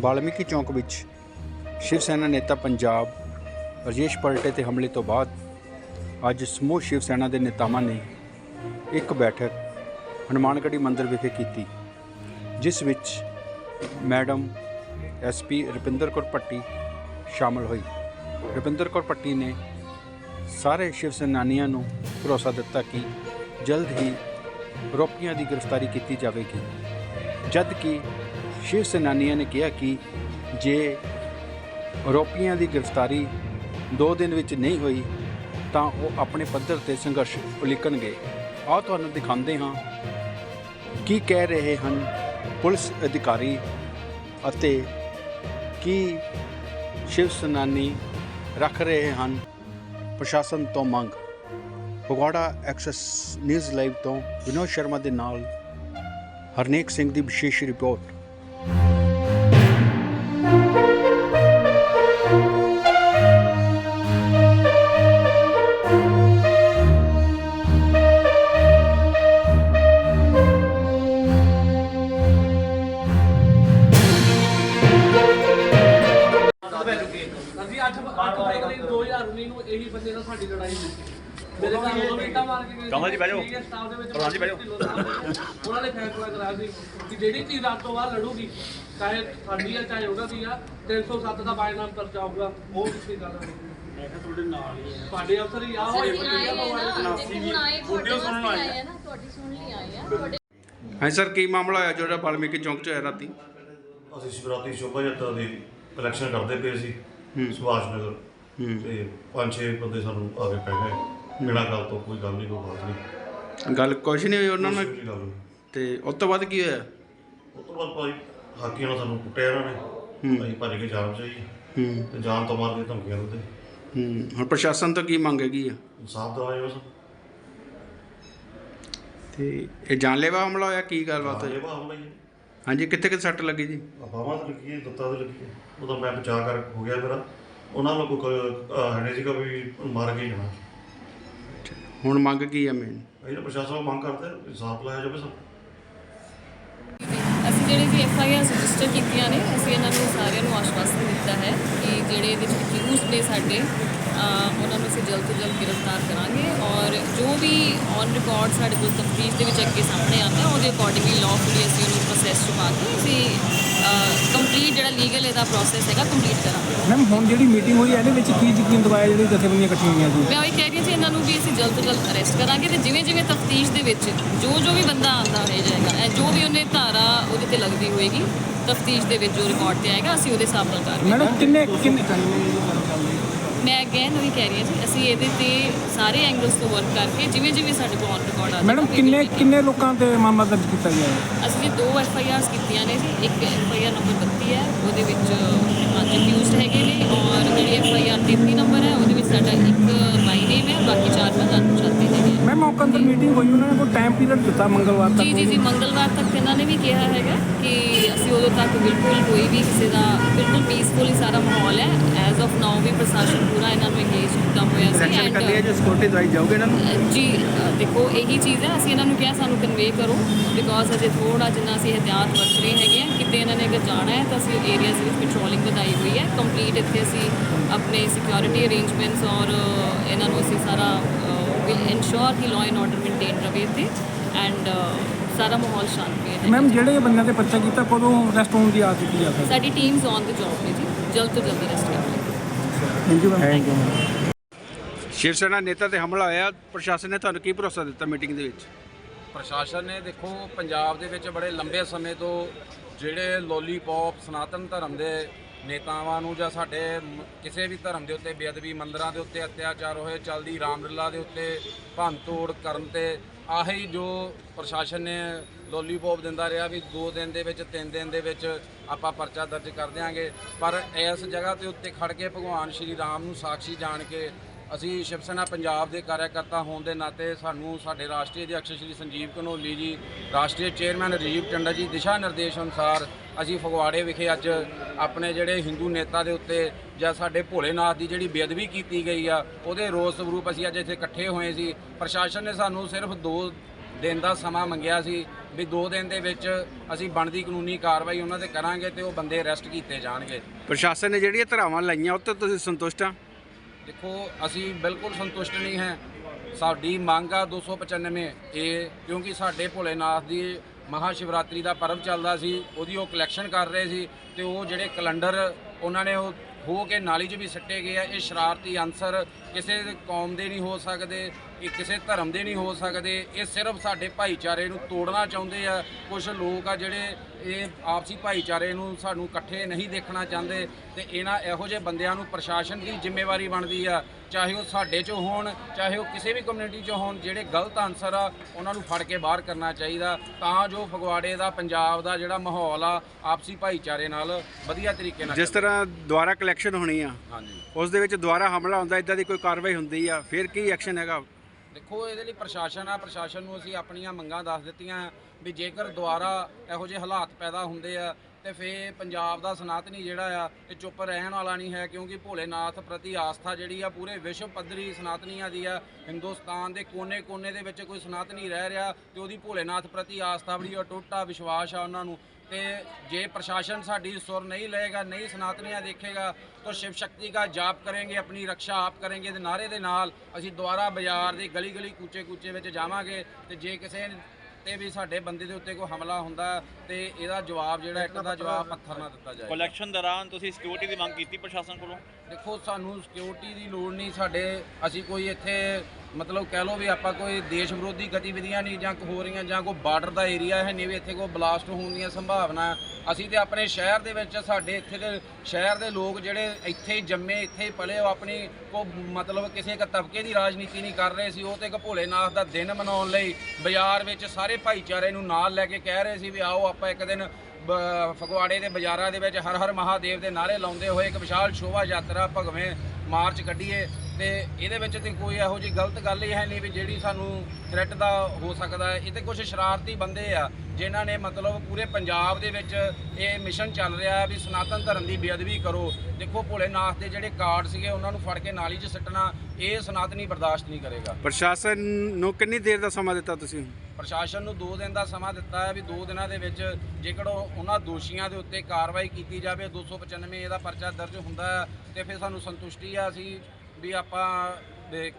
ਵਾਲਮੀਕੀ ਚੌਂਕ ਵਿੱਚ ਸ਼ਿਵ ਸੈਨਾ ਨੇਤਾ ਪੰਜਾਬ ਰਾਜੇਸ਼ ਪਲਟੇ ਤੇ ਹਮਲੇ ਤੋਂ ਬਾਅਦ ਅੱਜ ਸਮੂਹ ਸ਼ਿਵ ਸੈਨਾ ਦੇ ਨੇਤਾਵਾਂ ਨੇ ਇੱਕ ਬੈਠਕ ਹਨੂੰਮਾਨਗੜ੍ਹੀ ਮੰਦਿਰ ਵਿਖੇ ਕੀਤੀ, ਜਿਸ ਵਿੱਚ ਮੈਡਮ ਐਸਪੀ ਰੁਪਿੰਦਰ ਕੌਰ ਪੱਟੀ ਸ਼ਾਮਲ ਹੋਈ। ਰੁਪਿੰਦਰ ਕੌਰ ਪੱਟੀ ਨੇ ਸਾਰੇ ਸ਼ਿਵ ਸੈਨਾਨੀਆਂ ਨੂੰ ਭਰੋਸਾ ਦਿੱਤਾ ਕਿ ਜਲਦ ਹੀ ਰੋਪੀਆਂ ਦੀ ਗ੍ਰਿਫਤਾਰੀ ਕੀਤੀ ਜਾਵੇਗੀ ਜਦ ਕਿ ਸ਼ਿਵ ਸੈਨਾਨੀਆਂ ਨੇ ਕਿਹਾ ਕਿ ਜੇ ਆਰੋਪੀਆਂ ਦੀ ਗ੍ਰਿਫਤਾਰੀ 2 ਦਿਨ ਵਿੱਚ ਨਹੀਂ ਹੋਈ, ਤਾਂ ਉਹ ਆਪਣੇ ਪੱਧਰ ਤੇ ਸੰਘਰਸ਼ ਉਲੀਕਣਗੇ। ਆਓ ਤੁਹਾਨੂੰ ਦਿਖਾਉਂਦੇ ਹਾਂ ਕੀ ਕਹਿ ਰਹੇ ਹਨ ਪੁਲਿਸ ਅਧਿਕਾਰੀ ਅਤੇ ਕੀ ਸ਼ਿਵ ਸੈਨਾਨੀ ਰੱਖ ਰਹੇ ਹਨ ਪ੍ਰਸ਼ਾਸਨ ਤੋਂ ਮੰਗ। ਫਗਵਾੜਾ ਐਕਸੈਸ ਨਿਊਜ਼ ਲਾਈਵ ਤੋਂ ਵਿਨੋਦ ਸ਼ਰਮਾ ਦੇ ਨਾਲ ਹਰਨੇਕ ਸਿੰਘ ਦੀ ਵਿਸ਼ੇਸ਼ ਰਿਪੋਰਟ। 2019 ਨੂੰ ਇਹੀ ਬੰਦੇ ਨਾਲ ਸਾਡੀ ਲੜਾਈ ਹੋਈ। ਸੀ ਮੇਰੇ ਨਾਲ ਉਦੋਂ ਵੀ ਇੱਟਾਂ ਮਾਰ ਕੇ ਗਏ ਕਮਲ ਜੀ ਬਹਿ ਜਾਓ। ਠੀਕ ਹੈ, ਸਟਾਫ ਦੇ ਵਿੱਚ ਪ੍ਰਧਾਨ ਜੀ ਬਹਿ ਜਾਓ। ਉਹਨਾਂ ਨੇ ਫੈਸਲਾ ਕਰਾਇਆ ਸੀ ਕਿ ਜਿਹੜੀ ਚੀਜ਼ ਰਾਤ ਤੋਂ ਬਾਅਦ ਲੜੂਗੀ ਚਾਹੇ ਸਾਡੀ ਆ ਚਾਹੇ ਉਹਨਾਂ ਦੀ ਆ 307 ਦਾ ਬਾਇਨਾਮ ਪਰਚਾ ਹੋਊਗਾ ਉਹ ਕਿਸੇ ਗੱਲ ਨਹੀਂ ਮੈਂ ਕਿਹਾ ਤੁਹਾਡੇ ਨਾਲ ਹੀ ਆ ਤੁਹਾਡੇ ਅਫਸਰ ਹੀ ਆ ਉਹ ਇੱਕ ਆਏ ਵਧੀਆ ਆ ਨਾ ਪਵਾਏ ਦੇਖੋ ਹੁਣ ਆਏ ਤੁਹਾਡੇ ਵਾਸਤੇ ਆਏ ਆ। ਨਾ ਤੁਹਾਡੀ ਸੁਣ ਲਈ ਆਏ ਆ। ਤੁਹਾਡੇ ਹਾਂ ਸਰ ਕੀ ਮਾਮਲਾ ਹੋਇਆ ਜਿਹੜਾ ਵਾਲਮੀਕੀ ਚੌਂਕ 'ਚ ਹੋਇਆ ਰਾਤੀ? ਅਸੀਂ ਸ਼ਿਵਰਾਤਰੀ ਸ਼ੋਭਾ ਯਾਤਰਾ ਦੀ ਕਲੈਕਸ਼ਨ ਕਰਦੇ ਪਏ ਸੀ। ਸੁਭਾਸ਼ ਨਗਰ ਤੇ ਪੰਜ ਛੇ ਬੰਦੇ ਸਾਨੂੰ ਆ ਕੇ ਪੈ ਗਏ। ਬਿਨਾਂ ਗੱਲ ਤੋਂ ਕੋਈ ਗੱਲ ਨਹੀਂ ਕੋਈ ਬਾਤ ਨਹੀਂ। ਗੱਲ ਕੁਛ ਨਹੀਂ ਹੋਈ ਉਹਨਾਂ ਨਾਲ? ਵੀ ਗੱਲ ਨਹੀਂ। ਤੇ ਉਸ ਤੋਂ ਬਾਅਦ ਕੀ ਹੋਇਆ? ਉਸ ਤੋਂ ਬਾਅਦ ਭਾਈ ਹਾਕੀਆਂ ਨਾਲ ਸਾਨੂੰ ਕੁੱਟਿਆ ਇਹਨਾਂ ਨੇ। ਅਸੀਂ ਭੱਜ ਕੇ ਜਾਨ ਬਚਾਈ ਹੂੰ। ਤੇ ਜਾਨ ਤੋਂ ਮਾਰ ਕੇ ਧਮਕੀਆਂ ਦਿੰਦੇ। ਹੂੰ। ਹੁਣ ਪ੍ਰਸ਼ਾਸਨ ਤੋਂ ਕੀ ਮੰਗ ਹੈਗੀ ਆ? ਇਨਸਾਫ ਦਵਾਏ ਬਸ। ਤੇ ਇਹ ਜਾਨਲੇਵਾ ਹਮਲਾ ਹੋਇਆ? ਕੀ ਗੱਲਬਾਤ ਇਹ ਹੋਈ? ਵਾ ਹਮਲਾ ਹੀ ਹੈ। ਹਾਂਜੀ ਕਿੱਥੇ ਕਿੱਥੇ ਸੱਟ ਲੱਗੀ ਜੀ? ਬਾਹਾਂ ਤੇ ਲੱਗੀ ਹੈ ਦਿੱਤਾ ਤੇ ਲੱਗੀ ਹੈ। ਉਹਦਾ ਮੈਂ ਬਚਾ ਕਰ ਹੋ ਗਿਆ ਮੇਰਾ। ਉਹਨਾਂ ਨੂੰ ਕੋਈ ਹਣੇ ਸੀਗਾ ਵੀ ਮਾਰ ਕੇ ਹੀ ਜਾਣਾ। ਹੁਣ ਮੰਗ ਕੀ ਆ ਮੇਨ ਤਾਂ ਪ੍ਰਸ਼ਾਸਨ ਨੂੰ ਮੰਗ ਕਰਦੇ ਇਨਸਾਫ ਲਾਇਆ ਜਾਵੇ ਸਭ। ਅਸੀਂ ਜਿਹੜੇ ਜੀ ਐਫ ਆਈ ਆਰ ਰਜਿਸਟਰ ਕੀਤੀਆਂ ਨੇ ਅਸੀਂ ਇਹਨਾਂ ਨੂੰ ਸਾਰਿਆਂ ਨੂੰ ਆਸ਼ਵਾਸਨ ਦਿੱਤਾ ਹੈ ਕਿ ਜਿਹੜੇ ਇਹਦੇ ਵਿੱਚ ਅਕਿਊਜ਼ਡ ਨੇ ਸਾਡੇ ਉਹਨਾਂ ਨੂੰ ਅਸੀਂ ਜਲਦ ਤੋਂ ਜਲਦ ਗ੍ਰਿਫਤਾਰ ਕਰਾਂਗੇ ਔਰ ਜੋ ਵੀ ਔਨ ਰਿਕਾਰਡ ਸਾਡੇ ਕੋਲ ਤਫਤੀਸ਼ ਦੇ ਵਿੱਚ ਅੱਗੇ ਸਾਹਮਣੇ ਆਉਂਦਾ ਉਹਦੇ ਅਕੋਰਡਿੰਗਲੀ ਲਾਅਫੁਲੀ ਅਸੀਂ ਉਹਨੂੰ ਪ੍ਰੋਸੈਸ ਚ ਪਾ ਕੇ ਅਸੀਂ ਕੰਪਲੀਟ ਜਿਹੜਾ ਲੀਗਲ ਇਹਦਾ ਪ੍ਰੋਸੈਸ ਹੈਗਾ ਕੰਪਲੀਟ ਕਰਾਂਗੇ। ਮੈਮ ਹੁਣ ਜਿਹੜੀ ਮੀਟਿੰਗ ਹੋਈ ਹੈ ਇਹਦੇ ਵਿੱਚ ਕੀ ਯਕੀਨ ਦਵਾਇਆ ਜਿਹੜੀ ਜਥੇਬੰਦੀਆਂ ਇਕੱਠੀਆਂ ਹੋਈਆਂ ਸੀ ਮੈਂ ਉਹੀ ਕਹਿ ਰਹੀ ਜੀ ਇਹਨਾਂ ਨੂੰ ਵੀ ਅਸੀਂ ਜਲਦ ਤੋਂ ਜਲਦ ਅਰੈਸਟ ਕਰਾਂਗੇ ਤੇ ਜਿਵੇਂ ਜਿਵੇਂ ਤਫਤੀਸ਼ ਦੇ ਵਿੱਚ ਜੋ ਜੋ ਵੀ ਬੰਦਾ ਆਂਦਾ ਰਹਿ ਜਾਏਗਾ ਇਹ ਜੋ ਵੀ ਉਹਨੇ ਧਾਰਾ ਉਹਦੇ ਤੇ ਲੱਗਦੀ ਹੋਏਗੀ ਤਫਤੀਸ਼ ਦੇ ਵਿੱਚ ਜੋ ਰਿਕਾਰਡ ਤੇ ਆਏਗਾ ਅਸੀਂ ਉਹਦੇ ਹਿਸਾਬ ਨਾਲ ਕਰਾਂਗੇ। ਮੈਡਮ ਕਿੰਨੇ ਕਿੰਨੇ ਮੈਂ ਅਗੇਨ ਉਹੀ ਕਹਿ ਰਹੀ ਹਾਂ ਜੀ ਅਸੀਂ ਇਹਦੇ ਤੇ ਸਾਰੇ ਐਂਗਲਸ ਤੋਂ ਵਰਕ ਕਰਕੇ ਜਿਵੇਂ ਜਿਵੇਂ ਸਾਡੇ ਕੋਲ ਔਨ ਰਿਕਾਰਡ ਆ ਮੈਡਮ ਕਿੰਨੇ ਕਿੰਨੇ ਲੋਕਾਂ ਤੇ ਮਾਮਲਾ ਦਰਜ ਕੀਤਾ ਗਿਆ ਹੈ? ਅਸੀਂ ਜੀ ਦੋ ਐਫ ਆਈ ਆਰਸ ਕੀਤੀਆਂ ਨੇ ਜੀ ਇੱਕ ਐਫ ਆਈ ਆਰ ਨੰਬਰ 32 ਹੈ ਉਹਦੇ ਵਿੱਚ ਪੰਜ ਅਕਿਊਜ਼ਡ ਹੈਗੇ ਨੇ ਔਰ ਜਿਹੜੀ ਐਫ ਆਈ ਆਰ 33 ਨੰਬਰ ਹੈ ਉਹਦੇ ਵਿੱਚ ਸਾਡਾ ਇੱਕ ਉਹ ਅੰਦਰ ਮੀਟਿੰਗ ਹੋਈ ਉਹਨਾਂ ਨੇ ਕੋਈ ਟਾਈਮ ਪੀਰੀਅਡ ਦਿੱਤਾ ਮੰਗਲਵਾਰ ਤੱਕ? ਜੀ ਜੀ ਜੀ ਮੰਗਲਵਾਰ ਤੱਕ ਇਹਨਾਂ ਨੇ ਵੀ ਕਿਹਾ ਹੈਗਾ ਕਿ ਅਸੀਂ ਉਦੋਂ ਤੱਕ ਬਿਲਕੁਲ ਕੋਈ ਵੀ ਕਿਸੇ ਦਾ ਬਿਲਕੁਲ ਪੀਸਫੁਲ ਹੀ ਸਾਰਾ ਮਾਹੌਲ ਹੈ। ਐਜ਼ ਆਫ ਨਾਓ ਵੀ ਪ੍ਰਸ਼ਾਸਨ ਪੂਰਾ ਇਹਨਾਂ ਨੂੰ engage ਕੀਤਾ ਹੋਇਆ ਸੀ ਸੈਕਸ਼ਨ ਕੱਢੀ ਹੈ ਜੇ ਸਿਕਿਉਰਿਟੀ ਦਵਾਈ ਜਾਓਗੇ ਇਹਨਾਂ ਨੂੰ? ਜੀ ਦੇਖੋ ਇਹੀ ਚੀਜ਼ ਹੈ। ਅਸੀਂ ਇਹਨਾਂ ਨੂੰ ਕਿਹਾ ਸਾਨੂੰ ਕਨਵੇ ਕਰੋ ਬਿਕੋਜ਼ ਅਜੇ ਥੋੜਾ ਜਿੰਨਾ ਅਸੀਂ ਅਹਤਿਆਤ ਵਰਤ ਰਹੇ ਹੈਗੇ ਆ ਕਿਤੇ ਇਹਨਾਂ ਨੇ ਅਗਰ ਜਾਣਾ ਹੈ ਤਾਂ ਅਸੀਂ ਏਰੀਆਜ਼ ਵਿੱਚ ਪੈਟਰੋਲਿੰਗ ਵਧਾਈ ਹੋਈ ਹੈ। ਕੰਪਲੀਟ ਇੱਥੇ ਅਸੀਂ ਆਪਣੇ ਸਿਕਿਉਰਿਟੀ ਅਰੇਂਜਮੈਂਟਸ ਔਰ ਇਹਨਾਂ ਨੂੰ ਅਸੀਂ ਸਾਰਾ ਵਿਲ ਇਨਸ਼ੋਰ ਕਿ ਲਾਅ ਐਂਡ ਆਰਡਰ ਮੇਨਟੇਨ ਰਵੇ ਇੱਥੇ ਐਂਡ ਸਾਰਾ ਮਾਹੌਲ ਸ਼ਾਂਤੀ ਹੈ ਮੈਮ ਜਿਹੜੇ ਬੰਦਿਆਂ ਤੇ ਪਰਚਾ ਕੀਤਾ ਕਦੋਂ ਅਰੈਸਟ ਹੋਣ ਦੀ ਆਸ ਕੀਤੀ ਜਾ ਸਕਦੀ ਸਾਡੀ ਟੀਮਸ ਔਨ ਦ ਜੌਬ ਨੇ ਜੀ ਜਲਦ ਤੋਂ ਜਲਦ ਅਰੈਸਟ ਕਰਾਂਗੇ thank you ma'am thank you Shiv Sena ਨੇਤਾ ਤੇ ਹਮਲਾ ਹੋਇਆ ਪ੍ਰਸ਼ਾਸਨ ਨੇ ਤੁਹਾਨੂੰ ਕੀ ਭਰੋਸਾ ਦਿੱਤਾ ਮੀਟਿੰਗ ਦੇ ਵਿੱਚ ਪ੍ਰਸ਼ਾਸਨ ਨੇ ਦੇਖੋ ਪੰਜਾਬ ਦੇ ਵਿੱਚ ਬੜੇ ਲੰਬੇ ਸਮੇਂ ਤੋਂ ਜਿਹੜੇ ਲੋਲੀਪੌਪ ਸਨਾਤਨ ਧਰਮ ਦੇ ਨੇਤਾਵਾਂ ਨੂੰ ਜਾਂ ਸਾਡੇ ਕਿਸੇ ਵੀ ਧਰਮ ਦੇ ਉੱਤੇ, ਬੇਅਦਬੀ ਮੰਦਰਾਂ ਦੇ ਉੱਤੇ ਅਤਿਆਚਾਰ ਹੋਏ, ਚਲਦੀ ਰਾਮਲੀਲਾ ਦੇ ਉੱਤੇ ਭੰਨ ਤੋੜ ਕਰਨ ਤੇ ਆਹੀ ਜੋ ਪ੍ਰਸ਼ਾਸਨ ਨੇ ਲੋਲੀਪੌਪ ਦਿੰਦਾ ਰਿਹਾ ਵੀ 2 ਦਿਨ ਦੇ ਵਿੱਚ 3 ਦਿਨ ਦੇ ਵਿੱਚ ਆਪਾਂ ਪਰਚਾ ਦਰਜ ਕਰ ਦਿਆਂਗੇ। ਪਰ ਇਸ ਜਗ੍ਹਾ ਤੇ ਉੱਤੇ ਖੜ ਕੇ ਭਗਵਾਨ ਸ਼੍ਰੀ ਰਾਮ ਨੂੰ ਸਾਖੀ ਜਾਣ ਕੇ ਅਸੀਂ ਸ਼ਿਵ ਸੈਨਾ ਪੰਜਾਬ ਦੇ ਕਾਰਜਕਰਤਾ ਹੋਣ ਦੇ ਨਾਤੇ ਸਾਨੂੰ ਸਾਡੇ ਰਾਸ਼ਟਰੀ ਅਧਿਕਸ਼ ਸ਼੍ਰੀ ਸੰਜੀਵ ਘਨੌਲੀ ਜੀ, ਰਾਸ਼ਟਰੀ ਚੇਅਰਮੈਨ ਰਾਜੀਵ ਟੰਡਾ ਜੀ ਦਿਸ਼ਾ ਨਿਰਦੇਸ਼ ਅਨੁਸਾਰ ਅਸੀਂ ਫਗਵਾੜੇ ਵਿਖੇ ਅੱਜ ਆਪਣੇ ਜਿਹੜੇ ਹਿੰਦੂ ਨੇਤਾ ਦੇ ਉੱਤੇ ਜਾਂ ਸਾਡੇ ਭੋਲੇਨਾਥ ਦੀ ਜਿਹੜੀ ਬੇਅਦਬੀ ਕੀਤੀ ਗਈ ਆ, ਉਹਦੇ ਰੋਸ ਸਰੂਪ ਅਸੀਂ ਅੱਜ ਇੱਥੇ ਇਕੱਠੇ ਹੋਏ ਸੀ। ਪ੍ਰਸ਼ਾਸਨ ਨੇ ਸਾਨੂੰ ਸਿਰਫ ਦੋ ਦਿਨ ਦਾ ਸਮਾਂ ਮੰਗਿਆ ਸੀ ਵੀ 2 ਦਿਨ ਦੇ ਵਿੱਚ ਅਸੀਂ ਬਣਦੀ ਕਾਨੂੰਨੀ ਕਾਰਵਾਈ ਉਹਨਾਂ ਤੇ ਕਰਾਂਗੇ ਤੇ ਉਹ ਬੰਦੇ ਅਰੈਸਟ ਕੀਤੇ ਜਾਣਗੇ। ਪ੍ਰਸ਼ਾਸਨ ਨੇ ਜਿਹੜੀਆਂ ਧਰਾਵਾਂ ਲਾਈਆਂ, ਉਹ ਤੋਂ ਤੁਸੀਂ ਸੰਤੁਸ਼ਟ ਆ? ਦੇਖੋ, ਅਸੀਂ ਬਿਲਕੁਲ ਸੰਤੁਸ਼ਟ ਨਹੀਂ ਹੈ। ਸਾਡੀ ਮੰਗ ਆ 295 ਇਹ ਕਿਉਂਕਿ ਸਾਡੇ ਭੋਲੇਨਾਥ ਦੀ ਮਹਾ ਸ਼ਿਵਰਾਤਰੀ ਦਾ ਪਰਵ ਚੱਲਦਾ ਸੀ, ਉਹਦੀ ਉਹ ਕਲੈਕਸ਼ਨ ਕਰ ਰਹੇ ਸੀ ਤੇ ਉਹ ਜਿਹੜੇ ਕੈਲੰਡਰ ਉਹਨਾਂ ਨੇ ਉਹ ਹੋ ਕੇ ਨਾਲੀ 'ਚ ਵੀ ਸੱਟੇ ਗਏ ਆ। ਇਹ ਸ਼ਰਾਰਤੀ ਅਨਸਰ ਕਿਸੇ ਕੌਮ ਦੇ ਨਹੀਂ ਹੋ ਸਕਦੇ ਇਹ ਕਿਸੇ ਧਰਮ ਦੇ ਨਹੀਂ ਹੋ ਸਕਦੇ। ਇਹ ਸਿਰਫ ਸਾਡੇ ਭਾਈਚਾਰੇ ਨੂੰ ਤੋੜਨਾ ਚਾਹੁੰਦੇ ਆ। ਕੁਝ ਲੋਕ ਆ ਜਿਹੜੇ ਇਹ ਆਪਸੀ ਭਾਈਚਾਰੇ ਨੂੰ ਸਾਨੂੰ ਇਕੱਠੇ ਨਹੀਂ ਦੇਖਣਾ ਚਾਹੁੰਦੇ ਤੇ ਇਹਨਾਂ ਇਹੋ ਜਿਹੇ ਬੰਦਿਆਂ ਨੂੰ ਪ੍ਰਸ਼ਾਸਨ ਦੀ ਜ਼ਿੰਮੇਵਾਰੀ ਬਣਦੀ ਆ। ਚਾਹੇ ਉਹ ਸਾਡੇ ਚੋਂ ਹੋਣ ਚਾਹੇ ਉਹ ਕਿਸੇ ਵੀ ਕਮਿਊਨਿਟੀ ਚੋਂ ਹੋਣ ਜਿਹੜੇ ਗਲਤ ਅਨਸਰ ਆ ਉਹਨਾਂ ਨੂੰ ਫੜ ਕੇ ਬਾਹਰ ਕਰਨਾ ਚਾਹੀਦਾ। ਤਾਂ ਜੋ ਫਗਵਾੜੇ ਦਾ ਪੰਜਾਬ ਦਾ ਜਿਹੜਾ ਮਾਹੌਲ ਆ ਆਪਸੀ ਭਾਈਚਾਰੇ ਨਾਲ ਵਧੀਆ ਤਰੀਕੇ ਨਾਲ ਜਿਸ। ਤਰ੍ਹਾਂ ਦੁਬਾਰਾ ਕਲੈਕਸ਼ਨ ਹੋਣੀ ਆ ਹਾਂਜੀ। ਉਸ ਦੇ ਵਿੱਚ ਦੁਬਾਰਾ ਹਮਲਾ ਹੁੰਦਾ ਇਦਾਂ ਦੀ ਕੋਈ ਕਾਰਵਾਈ ਹੁੰਦੀ ਆ ਫਿਰ ਕੀ ਐਕਸ਼ਨ ਹੈਗਾ? ਦੇਖੋ, ਇਹਦੇ ਲਈ ਪ੍ਰਸ਼ਾਸਨ ਆ, ਪ੍ਰਸ਼ਾਸਨ ਨੂੰ ਅਸੀਂ ਆਪਣੀਆਂ ਮੰਗਾਂ ਦੱਸ ਦਿੱਤੀਆਂ ਵੀ ਜੇਕਰ ਦੁਬਾਰਾ ਇਹੋ ਜਿਹੇ ਹਾਲਾਤ ਪੈਦਾ ਹੁੰਦੇ ਆ ਤੇ ਫੇ ਪੰਜਾਬ ਦਾ ਸਨਾਤਨੀ ਜਿਹੜਾ ਆ, ਇਹ ਚੁੱਪ ਰਹਿਣ ਵਾਲਾ ਨਹੀਂ ਹੈ, ਕਿਉਂਕਿ ਭੋਲੇਨਾਥ ਪ੍ਰਤੀ ਆਸਥਾ ਜਿਹੜੀ ਆ, ਪੂਰੇ ਵਿਸ਼ਵ ਪੱਧਰੀ ਸਨਾਤਨੀਆਂ ਦੀ ਆ। ਹਿੰਦੁਸਤਾਨ ਦੇ ਕੋਨੇ-ਕੋਨੇ ਦੇ ਵਿੱਚ ਕੋਈ ਸਨਾਤਨੀ ਰਹਿ ਰਿਹਾ ਤੇ ਉਹਦੀ ਭੋਲੇਨਾਥ ਪ੍ਰਤੀ ਆਸਥਾ ਬੜੀ ਅਟੁੱਟ ਆ, ਵਿਸ਼ਵਾਸ ਆ ਉਹਨਾਂ ਨੂੰ। ਤੇ ਜੇ ਪ੍ਰਸ਼ਾਸਨ ਸਾਡੀ ਸੁਰ ਨਹੀਂ ਲਏਗਾ, ਨਹੀਂ ਸਨਾਤਨੀਆਂ ਦੇਖੇਗਾ, ਤਾਂ ਸ਼ਿਵ ਸ਼ਕਤੀ ਦਾ ਜਾਪ ਕਰਾਂਗੇ, ਆਪਣੀ ਰੱਖਿਆ ਆਪ ਕਰਾਂਗੇ ਦੇ ਨਾਰੇ ਦੇ ਨਾਲ, ਅਸੀਂ ਦੁਆਰਾ ਬਾਜ਼ਾਰ ਦੀ ਗਲੀ ਗਲੀ ਕੂਚੇ ਕੂਚੇ ਵਿੱਚ ਜਾਵਾਂਗੇ, ਤੇ ਜੇ ਕਿਸੇ ਤੇ ਵੀ ਸਾਡੇ ਬੰਦੇ ਦੇ ਉੱਤੇ ਕੋਈ ਹਮਲਾ ਹੁੰਦਾ ਤੇ ਇਹਦਾ ਜਵਾਬ ਜਿਹੜਾ ਇੱਕ ਦਾ ਜਵਾਬ ਪੱਥਰ ਨਾਲ ਦਿੱਤਾ ਜਾਏ ਕਲੈਕਸ਼ਨ ਦੌਰਾਨ ਤੁਸੀਂ ਸਿਕਿਉਰਿਟੀ ਦੀ ਮੰਗ ਕੀਤੀ ਪ੍ਰਸ਼ਾਸਨ ਕੋਲੋਂ? ਦੇਖੋ ਸਾਨੂੰ ਸਿਕਿਉਰਿਟੀ ਦੀ ਲੋੜ ਨਹੀਂ ਸਾਡੇ ਅਸੀਂ ਕੋਈ ਇੱਥੇ ਮਤਲਬ ਕਹਿ ਲਓ ਵੀ ਆਪਾਂ ਕੋਈ ਦੇਸ਼ ਵਿਰੋਧੀ ਗਤੀਵਿਧੀਆਂ ਨਹੀਂ ਜਾਂ ਹੋ ਰਹੀਆਂ ਜਾਂ ਕੋਈ ਬਾਰਡਰ ਦਾ ਏਰੀਆ ਹੈ ਨਹੀਂ ਵੀ ਇੱਥੇ ਕੋਈ ਬਲਾਸਟ ਹੋਣ ਦੀਆਂ ਸੰਭਾਵਨਾ ਹੈ। ਅਸੀਂ ਤੇ ਆਪਣੇ ਸ਼ਹਿਰ ਦੇ ਵਿੱਚ ਸਾਡੇ ਇੱਥੇ ਦੇ ਸ਼ਹਿਰ ਦੇ ਲੋਕ ਜਿਹੜੇ ਇੱਥੇ ਹੀ ਜੰਮੇ, ਇੱਥੇ ਹੀ ਪਲੇ, ਉਹ ਆਪਣੀ ਕੋ ਮਤਲਬ ਕਿਸੇ ਇੱਕ ਤਬਕੇ ਦੀ ਰਾਜਨੀਤੀ ਨਹੀਂ ਕਰ ਰਹੇ ਸੀ ਉਹ ਤੇ ਇੱਕ ਭੋਲੇਨਾਥ ਦਾ ਦਿਨ ਮਨਾਉਣ ਲਈ ਬਾਜ਼ਾਰ ਵਿੱਚ ਸਾਰੇ ਭਾਈਚਾਰੇ ਨੂੰ ਨਾਲ ਲੈ ਕੇ ਕਹਿ ਰਹੇ ਸੀ ਵੀ ਆਓ ਆਪਾਂ ਇੱਕ ਦਿਨ ਬ- ਫਗਵਾੜੇ ਦੇ ਬਾਜ਼ਾਰਾਂ ਦੇ ਵਿੱਚ ਹਰ ਹਰ ਮਹਾਦੇਵ ਦੇ ਨਾਰੇ ਲਾਉਂਦੇ ਹੋਏ ਇੱਕ ਵਿਸ਼ਾਲ ਸ਼ੋਭਾ ਯਾਤਰਾ ਭਗਵੇਂ ਮਾਰਚ ਕੱਢੀਏ ਤੇ ਇਹਦੇ ਵਿੱਚ ਤੇ ਕੋਈ ਇਹੋ ਜਿਹੀ ਗਲਤ ਗੱਲ ਹੀ ਹੈ ਨਹੀਂ ਵੀ ਜਿਹੜੀ ਸਾਨੂੰ ਥ੍ਰੈਟ ਦਾ ਹੋ ਸਕਦਾ ਹੈ। ਇਹ ਤੇ ਕੁਝ ਸ਼ਰਾਰਤੀ ਬੰਦੇ ਆ ਜਿਨ੍ਹਾਂ ਨੇ ਮਤਲਬ ਪੂਰੇ ਪੰਜਾਬ ਦੇ ਵਿੱਚ ਇਹ ਮਿਸ਼ਨ ਚੱਲ ਰਿਹਾ ਹੈ ਵੀ ਸਨਾਤਨ ਧਰਮ ਦੀ ਬੇਅਦਬੀ ਕਰੋ। ਦੇਖੋ ਭੋਲੇਨਾਥ ਦੇ ਜਿਹੜੇ ਕਾਰਡ ਸੀਗੇ ਉਹਨਾਂ ਨੂੰ ਫੜ ਕੇ ਨਾਲੀ 'ਚ ਸੱਟਣਾ ਇਹ ਸਨਾਤਨੀ ਬਰਦਾਸ਼ਤ ਨਹੀਂ ਕਰੇਗਾ। ਪ੍ਰਸ਼ਾਸਨ ਨੂੰ ਕਿੰਨੀ ਦੇਰ ਦਾ ਸਮਾਂ ਦਿੱਤਾ ਤੁਸੀਂ? ਪ੍ਰਸ਼ਾਸਨ ਨੂੰ 2 ਦਿਨ ਦਾ ਸਮਾਂ ਦਿੱਤਾ ਹੈ ਵੀ 2 ਦਿਨਾਂ ਦੇ ਵਿੱਚ ਜੇਕਰ ਉਹ- ਉਹਨਾਂ ਦੋਸ਼ੀਆਂ ਦੇ ਉੱਤੇ ਕਾਰਵਾਈ ਕੀਤੀ ਜਾਵੇ 295 ਇਹਦਾ ਪਰਚਾ ਦਰਜ ਹੁੰਦਾ ਤੇ ਫਿਰ ਸਾਨੂੰ ਸੰਤੁਸ਼ਟੀ ਆ ਅਸੀਂ ਵੀ ਆਪਾਂ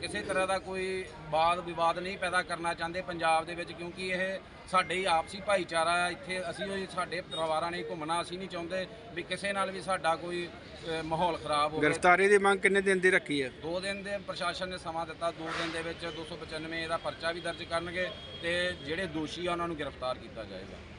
ਕਿਸੇ ਤਰ੍ਹਾਂ ਦਾ ਕੋਈ ਵਾਦ ਵਿਵਾਦ ਨਹੀਂ ਪੈਦਾ ਕਰਨਾ ਚਾਹੁੰਦੇ ਪੰਜਾਬ ਦੇ ਵਿੱਚ ਕਿਉਂਕਿ ਇਹ ਸਾਡੇ ਹੀ ਆਪਸੀ ਭਾਈਚਾਰਾ ਹੈ। ਇੱਥੇ ਅਸੀਂ ਉਹ ਸਾਡੇ ਪਰਿਵਾਰਾਂ ਨੇ ਘੁੰਮਣਾ ਅਸੀਂ ਨਹੀਂ ਚਾਹੁੰਦੇ ਵੀ ਕਿਸੇ ਨਾਲ ਵੀ ਸਾਡਾ ਕੋਈ ਮਾਹੌਲ ਖਰਾਬ ਹੋਵੇ। ਗ੍ਰਿਫਤਾਰੀ ਦੀ ਮੰਗ ਕਿੰਨੇ ਦਿਨ ਦੀ ਰੱਖੀ ਹੈ? ਦੋ ਦਿਨ ਦੇ ਪ੍ਰਸ਼ਾਸਨ ਨੇ ਸਮਾਂ ਦਿੱਤਾ ਦੋ ਦਿਨ ਦੇ ਵਿੱਚ 295 ਦਾ ਪਰਚਾ ਵੀ ਦਰਜ ਕਰਨਗੇ ਤੇ ਜਿਹੜੇ ਦੋਸ਼ੀ ਆ ਉਹਨਾਂ ਨੂੰ ਗ੍ਰਿਫਤਾਰ ਕੀਤਾ ਜਾਏਗਾ।